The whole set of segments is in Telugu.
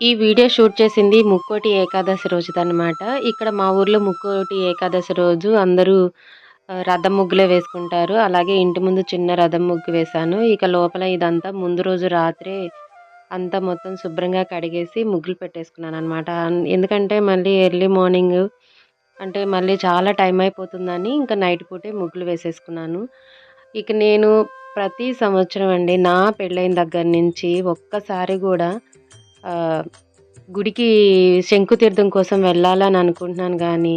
ఈ వీడియో షూట్ చేసింది ముక్కోటి ఏకాదశి రోజుదనమాట. ఇక్కడ మా ఊర్లో ముక్కోటి ఏకాదశి రోజు అందరూ రథం ముగ్గులే వేసుకుంటారు. అలాగే ఇంటి ముందు చిన్న రథం ముగ్గు వేశాను. ఇక లోపల ఇదంతా ముందు రోజు రాత్రే అంతా మొత్తం శుభ్రంగా కడిగేసి ముగ్గులు పెట్టేసుకున్నాను అనమాట ఎందుకంటే మళ్ళీ ఎర్లీ మార్నింగ్ అంటే మళ్ళీ చాలా టైం అయిపోతుందని ఇంకా నైట్ పూటే ముగ్గులు వేసేసుకున్నాను. ఇక నేను ప్రతి సంవత్సరం అండి నా పెళ్ళైన దగ్గర నుంచి ఒక్కసారి కూడా గుడికి శంకుతీర్థం కోసం వెళ్ళాలని అనుకుంటున్నాను కానీ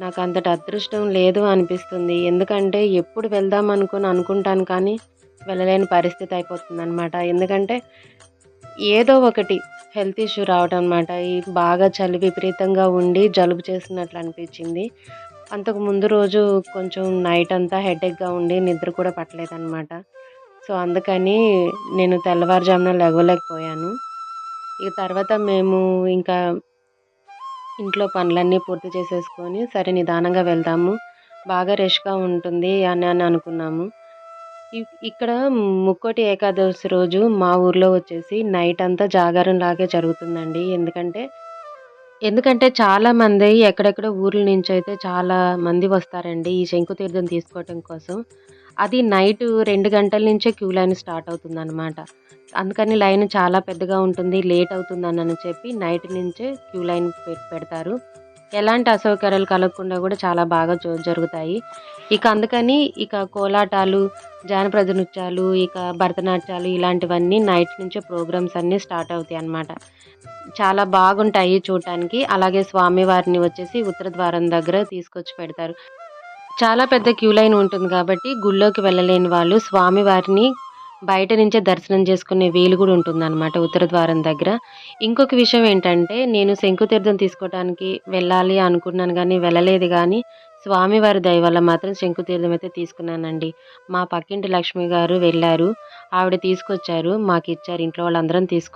నాకు అంతటి అదృష్టం లేదు అనిపిస్తుంది. ఎందుకంటే ఎప్పుడు వెళ్దాం అనుకుని అనుకుంటాను కానీ, వెళ్ళలేని పరిస్థితి అయిపోతుంది అనమాట ఎందుకంటే ఏదో ఒకటి హెల్త్ ఇష్యూ రావడం అనమాట. ఈ బాగా చలి విపరీతంగా ఉండి జలుబు చేసినట్లు అనిపించింది. అంతకు ముందు రోజు కొంచెం నైట్ అంతా హెడేక్‌గా ఉండి నిద్ర కూడా పట్టలేదనమాట. సో, అందుకని నేను తెల్లవారుజామున లెగవలేకపోయాను. ఇక తర్వాత మేము ఇంకా ఇంట్లో పనులన్నీ పూర్తి చేసేసుకొని, సరే నిదానంగా వెళ్దాము. బాగా రష్‌గా ఉంటుంది అని అని అనుకున్నాము. ఇ ఇక్కడ ముక్కోటి ఏకాదశి రోజు మా ఊర్లో వచ్చేసి నైట్ అంతా జాగారంలాగే జరుగుతుందండి. ఎందుకంటే ఎందుకంటే చాలామంది ఎక్కడెక్కడ ఊర్ల నుంచయితే చాలా మంది వస్తారండి ఈ శంకుతీర్థం తీసుకోవటం కోసం. అది నైట్ రెండు గంటల నుంచే క్యూ లైన్ స్టార్ట్ అవుతుందనమాట. అందుకని లైన్ చాలా పెద్దగా ఉంటుంది. లేట్ అవుతుందనని చెప్పి నైట్ నుంచే క్యూ లైన్ పెడతారు. ఎలాంటి అసౌకర్యాలు కలగకుండా కూడా చాలా బాగా జో జరుగుతాయి. ఇక అందుకని ఇక కోలాటాలు, జానపద నృత్యాలు, ఇక భరతనాట్యాలు ఇలాంటివన్నీ నైట్ నుంచే ప్రోగ్రామ్స్ అన్నీ స్టార్ట్ అవుతాయి అన్నమాట చాలా బాగుంటాయి చూడటానికి. అలాగే స్వామివారిని వచ్చేసి ఉత్తర ద్వారం దగ్గర తీసుకొచ్చి పెడతారు. చాలా పెద్ద క్యూ లైన్ ఉంటుంది కాబట్టి గుళ్ళోకి వెళ్ళలేని వాళ్ళు స్వామివారిని బయట నుంచే దర్శనం చేసుకునే వీలు కూడా ఉంటుందనమాట ఉత్తర ద్వారం దగ్గర. ఇంకొక విషయం ఏంటంటే నేను శంకుతీర్థం తీసుకోవటానికి వెళ్ళాలి అనుకున్నాను కానీ వెళ్ళలేదు కానీ స్వామివారి దయ వల్ల మాత్రం శంకుతీర్థం అయితే తీసుకున్నానండి. మా పక్కింటి లక్ష్మి గారు వెళ్ళారు ఆవిడ తీసుకొచ్చారు. మాకు ఇచ్చారు ఇంట్లో వాళ్ళందరం తీసుకు